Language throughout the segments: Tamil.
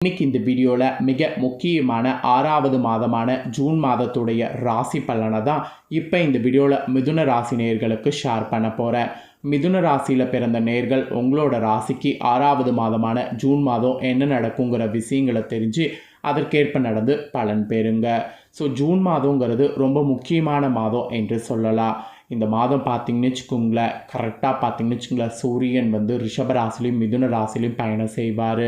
இன்னைக்கு இந்த வீடியோவில் மிக முக்கியமான ஆறாவது மாதமான ஜூன் மாதத்துடைய ராசி பலனை தான் இப்போ இந்த வீடியோவில் மிதுன ராசி நேர்களுக்கு ஷேர் பண்ண போகிறேன் மிதுன ராசியில் பிறந்த நேர்கள் உங்களோட ராசிக்கு ஆறாவது மாதமான ஜூன் மாதம் என்ன நடக்குங்கிற விஷயங்களை தெரிஞ்சு அதற்கேற்ப நடந்து பலன் பெறுங்க. ஸோ ஜூன் மாதங்கிறது ரொம்ப முக்கியமான மாதம் என்று சொல்லலாம். இந்த மாதம் பார்த்தீங்கன்னு வச்சுக்கோங்களேன் கரெக்டாக பார்த்தீங்கன்னு வச்சுக்கோங்களேன் சூரியன் வந்து ரிஷப ராசிலையும் மிதுன ராசிலையும் பயணம் செய்வார்.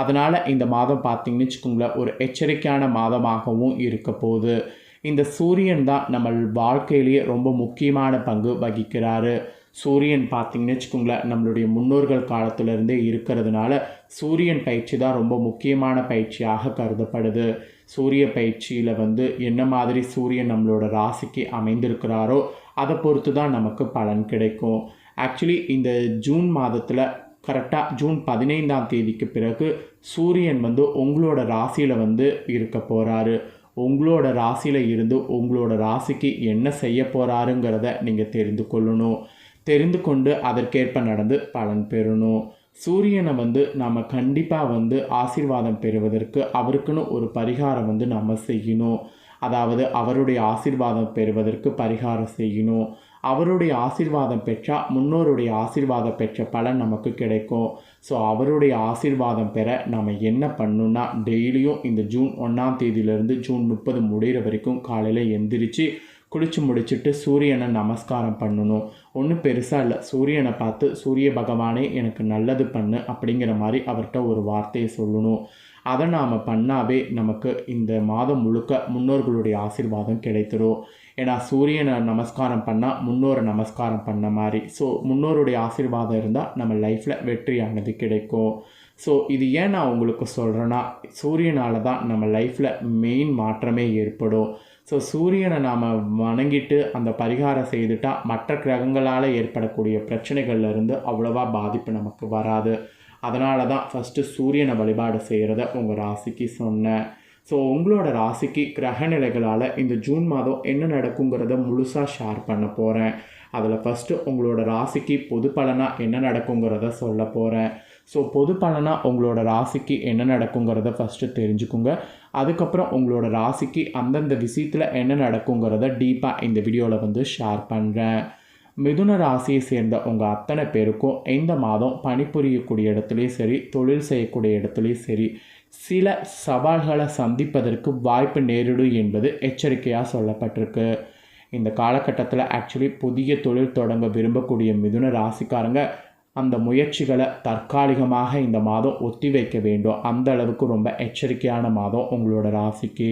அதனால் இந்த மாதம் பார்த்தீங்கன்னு வச்சுக்கோங்களேன் ஒரு எச்சரிக்கையான மாதமாகவும் இருக்க போகுது. இந்த சூரியன் தான் நம்ம வாழ்க்கையிலேயே ரொம்ப முக்கியமான பங்கு வகிக்கிறாரு. சூரியன் பார்த்தீங்கன்னு வச்சுக்கோங்களேன் நம்மளுடைய முன்னோர்கள் காலத்திலேருந்தே இருக்கிறதுனால சூரியன் பயிற்சி தான் ரொம்ப முக்கியமான பயிற்சியாக கருதப்படுது. சூரிய பயிற்சியில் வந்து என்ன மாதிரி சூரியன் நம்மளோட ராசிக்கு அமைந்திருக்கிறாரோ அதை பொறுத்து தான் நமக்கு பலன் கிடைக்கும். ஆக்சுவலி இந்த ஜூன் மாதத்தில் கரெக்டாக ஜூன் பதினைந்தாம் தேதிக்கு பிறகு சூரியன் வந்து உங்களோட ராசியில் வந்து இருக்க போகிறாரு உங்களோட ராசியில் இருந்து உங்களோட ராசிக்கு என்ன செய்ய போகிறாருங்கிறத நீங்கள் தெரிந்து கொள்ளணும். தெரிந்து கொண்டு அதற்கேற்ப நடந்து பலன் பெறணும். சூரியனை வந்து நம்ம கண்டிப்பாக வந்து ஆசீர்வாதம் பெறுவதற்கு அவருக்குன்னு ஒரு பரிகாரம் வந்து நம்ம செய்யணும். அதாவது அவருடைய ஆசீர்வாதம் பெறுவதற்கு பரிகாரம் செய்யணும். அவருடைய ஆசீர்வாதம் பெற்றால் முன்னோருடைய ஆசீர்வாதம் பெற்ற பலன் நமக்கு கிடைக்கும். ஸோ அவருடைய ஆசீர்வாதம் பெற நம்ம என்ன பண்ணணும்னா டெய்லியும் இந்த ஜூன் ஒன்றாம் தேதியிலேருந்து ஜூன் முப்பது முடிகிற வரைக்கும் காலையில் எந்திரிச்சு குளித்து முடிச்சுட்டு சூரியனை நமஸ்காரம் பண்ணணும். ஒன்றும் பெருசாக இல்லை. சூரியனை பார்த்து சூரிய பகவானே எனக்கு நல்லது பண்ணு அப்படிங்கிற மாதிரி அவர்கிட்ட ஒரு வார்த்தையை சொல்லணும். அதை நாம் பண்ணாவே நமக்கு இந்த மாதம் முழுக்க முன்னோர்களுடைய ஆசீர்வாதம் கிடைத்துடும் ஏன்னா சூரியனை நமஸ்காரம் பண்ணால் முன்னோரை நமஸ்காரம் பண்ண மாதிரி. ஸோ முன்னோருடைய ஆசீர்வாதம் இருந்தால் நம்ம லைஃப்பில் வெற்றியானது கிடைக்கும். ஸோ இது ஏன் நான் உங்களுக்கு சொல்கிறேன்னா சூரியனால் தான் நம்ம லைஃப்பில் மெயின் மாற்றமே ஏற்படும். ஸோ சூரியனை நாம் வணங்கிட்டு அந்த பரிகாரம் செய்துட்டால் மற்ற கிரகங்களால் ஏற்படக்கூடிய பிரச்சனைகள்லேருந்து அவ்வளோவா பாதிப்பு நமக்கு வராது. அதனால தான் ஃபஸ்ட்டு சூரியனை வழிபாடு செய்கிறத உங்கள் ராசிக்கு சொன்னேன். ஸோ உங்களோட ராசிக்கு கிரக நிலைகளால் இந்த ஜூன் மாதம் என்ன நடக்குங்கிறத முழுசாக ஷேர் பண்ண போகிறேன் அதில் ஃபஸ்ட்டு உங்களோட ராசிக்கு பொது பலனாக என்ன நடக்குங்கிறத சொல்ல போகிறேன் ஸோ பொது பலனாக உங்களோட ராசிக்கு என்ன நடக்குங்கிறத ஃபஸ்ட்டு தெரிஞ்சுக்குங்க. அதுக்கப்புறம் உங்களோட ராசிக்கு அந்தந்த விஷயத்தில் என்ன நடக்குங்கிறத டீப்பாக இந்த வீடியோவில் வந்து ஷேர் பண்ணுறேன் மிதுன ராசியை சேர்ந்த உங்கள் அத்தனை பேருக்கும் இந்த மாதம் பணிபுரியக்கூடிய இடத்துலையும் சரி தொழில் செய்யக்கூடிய இடத்துலையும் சரி சில சவால்களை சந்திப்பதற்கு வாய்ப்பு நேரிடும் என்பது எச்சரிக்கையாக சொல்லப்பட்டிருக்கு. இந்த காலகட்டத்தில் ஆக்சுவலி புதிய தொழில் தொடங்க விரும்பக்கூடிய மிதுன ராசிக்காரங்க அந்த முயற்சிகளை தற்காலிகமாக இந்த மாதம் ஒத்தி வைக்க வேண்டும். அந்த அளவுக்கு ரொம்ப எச்சரிக்கையான மாதம் உங்களோட ராசிக்கு.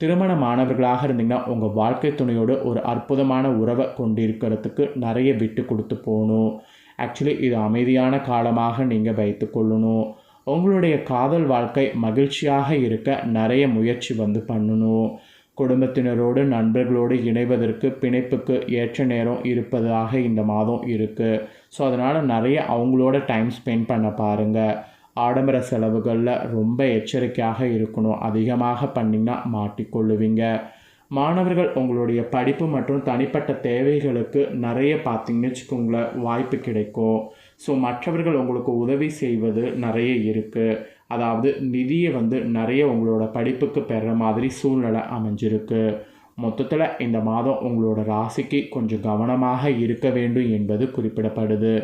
திருமண மாணவர்களாக இருந்தீங்கன்னா உங்கள் வாழ்க்கை துணையோடு ஒரு அற்புதமான உறவை கொண்டிருக்கிறதுக்கு நிறைய விட்டு கொடுத்து போகணும். ஆக்சுவலி இது அமைதியான காலமாக நீங்கள் வைத்து கொள்ளணும். உங்களுடைய காதல் வாழ்க்கை மகிழ்ச்சியாக இருக்க நிறைய முயற்சி வந்து பண்ணணும். குடும்பத்தினரோடு நண்பர்களோடு இணைவதற்கு பிணைப்புக்கு ஏற்ற நேரம் இருப்பதாக இந்த மாதம் இருக்குது ஸோ அதனால் நிறைய அவங்களோட டைம் ஸ்பெண்ட் பண்ண பாருங்கள் ஆடம்பர செலவுகளில் ரொம்ப எச்சரிக்கையாக இருக்கணும். அதிகமாக பண்ணிங்கன்னா மாட்டிக்கொள்ளுவீங்க. மாணவர்கள் உங்களுடைய படிப்பு மற்றும் தனிப்பட்ட தேவைகளுக்கு நிறைய பார்த்திங்கன்னு வச்சுக்கோங்களேன் வாய்ப்பு கிடைக்கும். ஸோ மற்றவர்கள் உங்களுக்கு உதவி செய்வது நிறைய இருக்குது அதாவது நிதியை வந்து நிறைய உங்களோட படிப்புக்கு பெற மாதிரி சூழ்நிலை அமைஞ்சிருக்கு. மொத்தத்தில் இந்த மாதம் உங்களோட ராசிக்கு கொஞ்சம் கவனமாக இருக்க வேண்டும் என்பது குறிப்பிடப்படுது.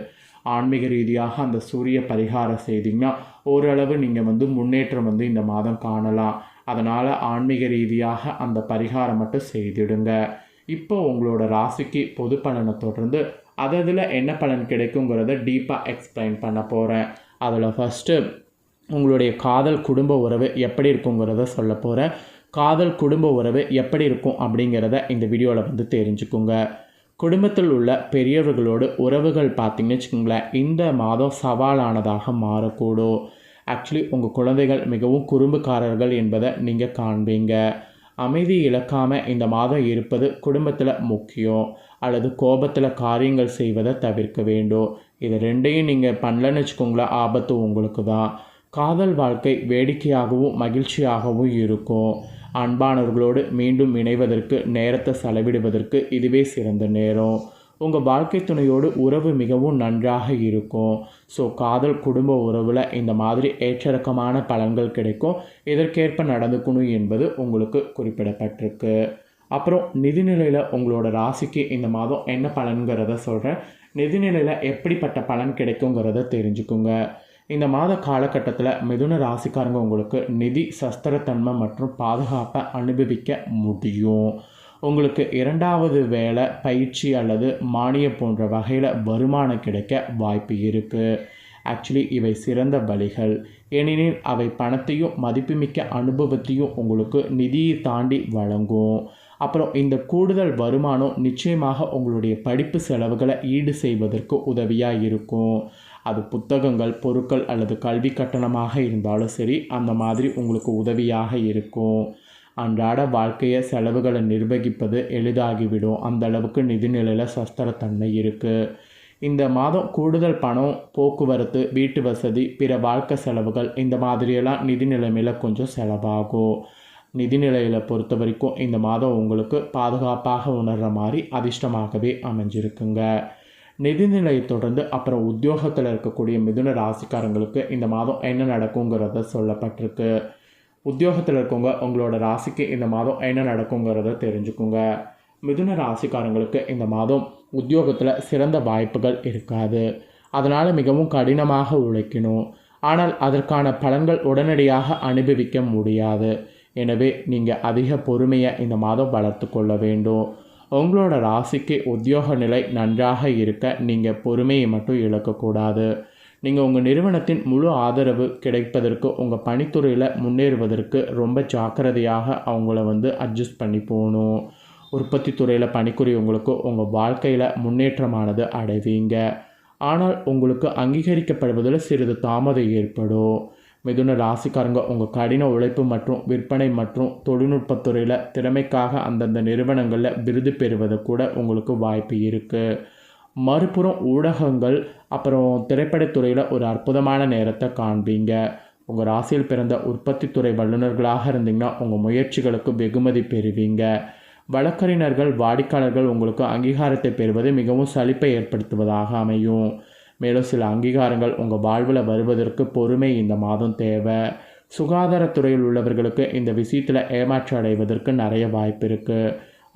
ஆன்மீக ரீதியாக அந்த சூரிய பரிகாரம் செய்திங்கன்னா ஓரளவு நீங்கள் வந்து முன்னேற்றம் வந்து இந்த மாதம் காணலாம். அதனால் ஆன்மீக ரீதியாக அந்த பரிகாரம் மட்டும் செய்திடுங்க. இப்போ உங்களோட ராசிக்கு பொது பலனை தொடர்ந்து அதில் என்ன பலன் கிடைக்குங்கிறத டீப்பாக எக்ஸ்பிளைன் பண்ண போகிறேன் அதில் ஃபஸ்ட்டு உங்களுடைய காதல் குடும்ப உறவு எப்படி இருக்குங்கிறத சொல்ல போகிறேன் காதல் குடும்ப உறவு எப்படி இருக்கும் அப்படிங்கிறத இந்த வீடியோவில் வந்து தெரிஞ்சுக்குங்க. குடும்பத்தில் உள்ள பெரியவர்களோடு உறவுகள் பார்த்திங்கன்னு வச்சுக்கோங்களேன் இந்த மாதம் சவாலானதாக மாறக்கூடும். ஆக்சுவலி உங்கள் குழந்தைகள் மிகவும் குறும்புக்காரர்கள் என்பதை நீங்கள் காண்பீங்க. அமைதி இழக்காமல் இந்த மாதம் இருப்பது குடும்பத்தில் முக்கியம். அல்லது கோபத்தில் காரியங்கள் செய்வதை தவிர்க்க வேண்டும். இது ரெண்டையும் நீங்கள் பண்ணலன்னு வச்சுக்கோங்களேன் ஆபத்து உங்களுக்கு தான். காதல் வாழ்க்கை வேடிக்கையாகவும் மகிழ்ச்சியாகவும் இருக்கும். அன்பானவர்களோடு மீண்டும் இணைவதற்கு நேரத்தை செலவிடுவதற்கு இதுவே சிறந்த நேரம். உங்கள் வாழ்க்கை துணையோடு உறவு மிகவும் நன்றாக இருக்கும். ஸோ காதல் குடும்ப உறவில் இந்த மாதிரி ஏற்றிறக்கமான பலன்கள் கிடைக்கும். இதற்கேற்ப நடந்துக்கணும் என்பது உங்களுக்கு குறிப்பிடப்பட்டிருக்கு. அப்புறம் நிதிநிலையில் உங்களோட ராசிக்கு இந்த மாதம் என்ன பலன்கிறத சொல்கிறேன் நிதிநிலையில் எப்படிப்பட்ட பலன் கிடைக்குங்கிறத தெரிஞ்சுக்குங்க. இந்த மாத காலகட்டத்தில் மிதுன ராசிக்காரங்க உங்களுக்கு நிதி சஸ்திரத்தன்மை மற்றும் பாதுகாப்பை அனுபவிக்க முடியும். உங்களுக்கு இரண்டாவது வேலை பயிற்சி அல்லது மானியம் போன்ற வகையில் வருமானம் கிடைக்க வாய்ப்பு இருக்குது ஆக்சுவலி இவை சிறந்த வழிகள். ஏனெனில் அவை பணத்தையும் மதிப்புமிக்க அனுபவத்தையும் உங்களுக்கு நிதியை தாண்டி வழங்கும். அப்புறம் இந்த கூடுதல் வருமானம் நிச்சயமாக உங்களுடைய படிப்பு செலவுகளை ஈடு செய்வதற்கு உதவியாக இருக்கும். அது புத்தகங்கள் பொருட்கள் அல்லது கல்வி கட்டணமாக இருந்தாலும் சரி அந்த மாதிரி உங்களுக்கு உதவியாக இருக்கும். அன்றாட வாழ்க்கையை செலவுகளை நிர்வகிப்பது எளிதாகிவிடும். அந்த அளவுக்கு நிதிநிலையில் சஸ்திரத்தன்மை இருக்குது இந்த மாதம் கூடுதல் பணம் போக்குவரத்து வீட்டு வசதி பிற வாழ்க்கை செலவுகள் இந்த மாதிரியெல்லாம் நிதி நிலைமையில் கொஞ்சம் செலவாகும். நிதிநிலையில் பொறுத்த வரைக்கும் இந்த மாதம் உங்களுக்கு பாதுகாப்பாக உணர்கிற மாதிரி அதிர்ஷ்டமாகவே அமைஞ்சிருக்குங்க. நிதிநிலையை தொடர்ந்து அப்புறம் உத்தியோகத்தில் இருக்கக்கூடிய மிதுன ராசிக்காரங்களுக்கு இந்த மாதம் என்ன நடக்குங்கிறத சொல்லப்பட்டிருக்கு. உத்தியோகத்தில் இருக்கவங்க உங்களோட ராசிக்கு இந்த மாதம் என்ன நடக்குங்கிறத தெரிஞ்சுக்குங்க. மிதுன ராசிக்காரங்களுக்கு இந்த மாதம் உத்தியோகத்தில் சிறந்த வாய்ப்புகள் இருக்காது. அதனால் மிகவும் கடினமாக உழைக்கணும். ஆனால் அதற்கான பலன்கள் உடனடியாக அனுபவிக்க முடியாது. எனவே நீங்கள் அதிக பொறுமையை இந்த மாதம் வளர்த்து கொள்ள வேண்டும். உங்களோட ராசிக்கு உத்தியோக நிலை நன்றாக இருக்க நீங்கள் பொறுமையை மட்டும் இழக்கக்கூடாது. நீங்கள் உங்கள் நிறுவனத்தின் முழு ஆதரவு கிடைப்பதற்கு உங்கள் பணித்துறையில் முன்னேறுவதற்கு ரொம்ப ஜாக்கிரதையாக அவங்கள வந்து அட்ஜஸ்ட் பண்ணி போகணும். உற்பத்தி துறையில் பணிபுரியவங்களுக்கு உங்கள் வாழ்க்கையில் முன்னேற்றமானது அடைவீங்க. ஆனால் உங்களுக்கு அங்கீகரிக்கப்படுவதில் சிறிது தாமதம் ஏற்படும். மிதுன ராசிக்காரங்க உங்கள் கடின உழைப்பு மற்றும் விற்பனை மற்றும் தொழில்நுட்பத்துறையில் திறமைக்காக அந்தந்த நிறுவனங்களில் விருது பெறுவது கூட உங்களுக்கு வாய்ப்பு இருக்குது மறுபுறம் ஊடகங்கள் அப்புறம் திரைப்படத்துறையில் ஒரு அற்புதமான நேரத்தை காண்பீங்க. உங்கள் ராசியில் பிறந்த உற்பத்தி துறை வல்லுநர்களாக இருந்தீங்கன்னா உங்கள் முயற்சிகளுக்கு வெகுமதி பெறுவீங்க. வழக்கறிஞர்கள் வாடிக்கையாளர்கள் உங்களுக்கு அங்கீகாரத்தை பெறுவது மிகவும் சலிப்பை ஏற்படுத்துவதாக அமையும். மேலும் சில அங்கீகாரங்கள் உங்கள் வாழ்வில் வருவதற்கு பொறுமை இந்த மாதம் தேவை. சுகாதாரத்துறையில் உள்ளவர்களுக்கு இந்த விஷயத்தில் ஏமாற்றம் அடைவதற்கு நிறைய வாய்ப்பு இருக்குது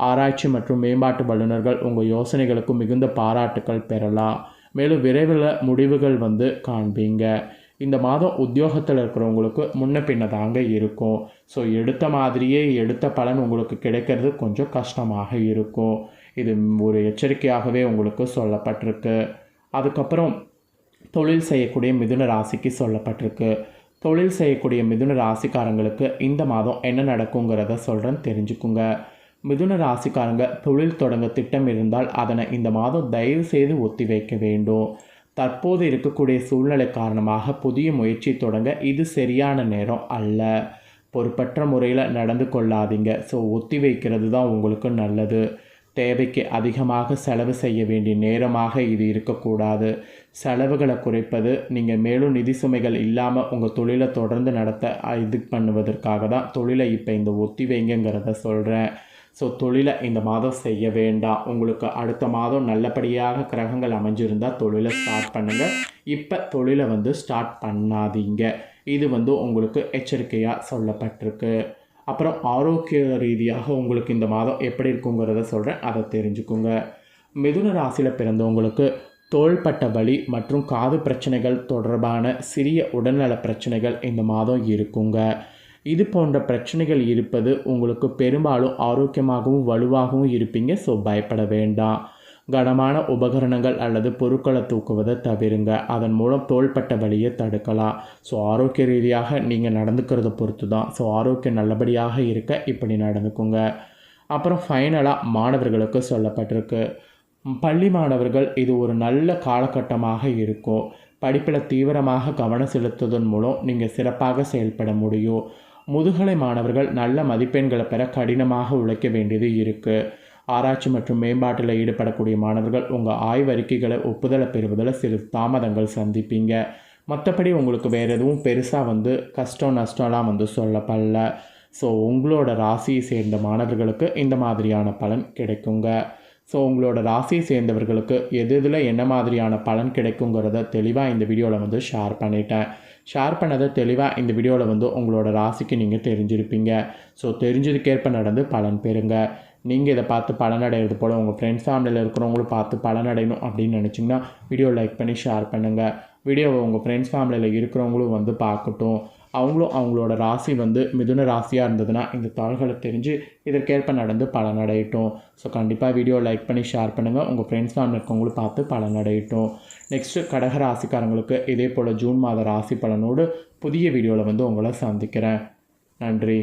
ஆராய்ச்சி மற்றும் மேம்பாட்டு வல்லுநர்கள் உங்கள் யோசனைகளுக்கு மிகுந்த பாராட்டுக்கள் பெறலாம். மேலும் விரைவில் முடிவுகள் வந்து காண்பீங்க. இந்த மாதம் உத்தியோகத்தில் இருக்கிறவங்களுக்கு முன்ன பின்ன தாங்க இருக்கும். ஸோ எடுத்த மாதிரியே எடுத்த பலன் உங்களுக்கு கிடைக்கிறது கொஞ்சம் கஷ்டமாக இருக்கும். இது ஒரு எச்சரிக்கையாகவே உங்களுக்கு சொல்லப்பட்டிருக்கு. அதுக்கப்புறம் தொழில் செய்யக்கூடிய மிதுன ராசிக்கு சொல்லப்பட்டிருக்கு. தொழில் செய்யக்கூடிய மிதுன ராசிக்காரங்களுக்கு இந்த மாதம் என்ன நடக்குங்கிறத சொல்கிறேன் தெரிஞ்சுக்குங்க. மிதுன ராசிக்காரங்க தொழில் தொடங்க திட்டம் இருந்தால் அதனை இந்த மாதம் தயவு செய்து ஒத்தி வைக்க வேண்டும். தற்போது இருக்கக்கூடிய சூழ்நிலை காரணமாக புதிய முயற்சி தொடங்க இது சரியான நேரம் அல்ல. பொறுப்பற்ற முறையில் நடந்து கொள்ளாதீங்க. ஸோ ஒத்தி வைக்கிறது தான் உங்களுக்கு நல்லது. தேவைக்கு அதிகமாக செலவு செய்ய வேண்டிய நேரமாக இது இருக்கக்கூடாது. செலவுகளை குறைப்பது நீங்கள் மேலும் நிதி சுமைகள் இல்லாமல் உங்கள் தொழிலை தொடர்ந்து நடத்த இது பண்ணுவதற்காக தான் தொழிலை இப்போ இந்த ஒத்தி வைங்கிறத சொல்கிறேன் ஸோ தொழிலை இந்த மாதம் செய்ய வேண்டாம் உங்களுக்கு அடுத்த மாதம் நல்லபடியாக கிரகங்கள் அமைஞ்சிருந்தால் தொழிலை ஸ்டார்ட் பண்ணுங்கள் இப்போ தொழிலை வந்து ஸ்டார்ட் பண்ணாதீங்க. இது வந்து உங்களுக்கு எச்சரிக்கையாக சொல்லப்பட்டிருக்கு. அப்புறம் ஆரோக்கிய ரீதியாக உங்களுக்கு இந்த மாதம் எப்படி இருக்குங்கிறத சொல்கிறேன் அதை தெரிஞ்சுக்குங்க. மிதுன ராசியில் பிறந்தவங்களுக்கு தோள்பட்ட வலி மற்றும் காது பிரச்சனைகள் தொடர்பான சிறிய உடல்நல பிரச்சனைகள் இந்த மாதம் இருக்குங்க. இது போன்ற பிரச்சனைகள் இருப்பது உங்களுக்கு பெரும்பாலும் ஆரோக்கியமாகவும் வலுவாகவும் இருப்பீங்க ஸோ பயப்பட வேண்டாம். கனமான உபகரணங்கள் அல்லது பொருட்களை தூக்குவதை தவிருங்க. அதன் மூலம் தோள்பட்ட வழியை தடுக்கலாம். ஸோ ஆரோக்கிய ரீதியாக நீங்கள் நடந்துக்கிறத பொறுத்து தான் ஸோ ஆரோக்கியம் நல்லபடியாக இருக்க இப்படி நடந்துக்குங்க. அப்புறம் ஃபைனலாக மாணவர்களுக்கு சொல்லப்பட்டிருக்கு. பள்ளி மாணவர்கள் இது ஒரு நல்ல காலகட்டமாக இருக்கும். படிப்பில் தீவிரமாக கவனம் செலுத்துவதன் மூலம் நீங்கள் சிறப்பாக செயல்பட முடியும். முதுகலை மாணவர்கள் நல்ல மதிப்பெண்களை பெற கடினமாக உழைக்க வேண்டியது இருக்குது ஆராய்ச்சி மற்றும் மேம்பாட்டில் ஈடுபடக்கூடிய மாணவர்கள் உங்கள் ஆய்வறிக்கைகளை ஒப்புதலை பெறுவதில் சிறு தாமதங்கள் சந்திப்பீங்க. மற்றபடி உங்களுக்கு வேறு எதுவும் பெருசாக வந்து கஷ்டம் நஷ்டம்லாம் வந்து சொல்லப்படல. ஸோ உங்களோட ராசியை சேர்ந்த மாணவர்களுக்கு இந்த மாதிரியான பலன் கிடைக்குங்க. ஸோ உங்களோட ராசியை சேர்ந்தவர்களுக்கு எது இதில் என்ன மாதிரியான பலன் கிடைக்குங்கிறத தெளிவாக இந்த வீடியோவில் வந்து ஷேர் பண்ணிட்டேன். ஷேர் பண்ணதை தெளிவாக இந்த வீடியோவில் வந்து உங்களோட ராசிக்கு நீங்கள் தெரிஞ்சிருப்பீங்க. ஸோ தெரிஞ்சதுக்கேற்ப நடந்து பலன் பெறுங்க. நீங்கள் இதை பார்த்து பலன் பலனடைகிறது போல் உங்கள் ஃப்ரெண்ட்ஸ் ஃபேமிலியில் இருக்கிறவங்களும் பார்த்து பலன் அடையணும் அப்படின்னு நினச்சிங்கன்னா வீடியோ லைக் பண்ணி ஷேர் பண்ணுங்கள் வீடியோவை உங்கள் ஃப்ரெண்ட்ஸ் ஃபேமிலியில் இருக்கிறவங்களும் வந்து பார்க்கட்டும். அவங்களும் அவங்களோட ராசி வந்து மிதுன ராசியாக இருந்ததுன்னா இந்த தாள்களை தெரிஞ்சு இதற்கேற்ப நடந்து பலனடையட்டும். ஸோ கண்டிப்பாக வீடியோ லைக் பண்ணி ஷேர் பண்ணுங்கள் உங்கள் ஃப்ரெண்ட்ஸ் ஃபேமிலி இருக்கவங்களும் பார்த்து பலனடையட்டும். நெக்ஸ்ட்டு கடக ராசிக்காரங்களுக்கு இதே போல் ஜூன் மாத ராசி பலனோடு புதிய வீடியோவில் வந்து உங்களை சந்திக்கிறேன். நன்றி.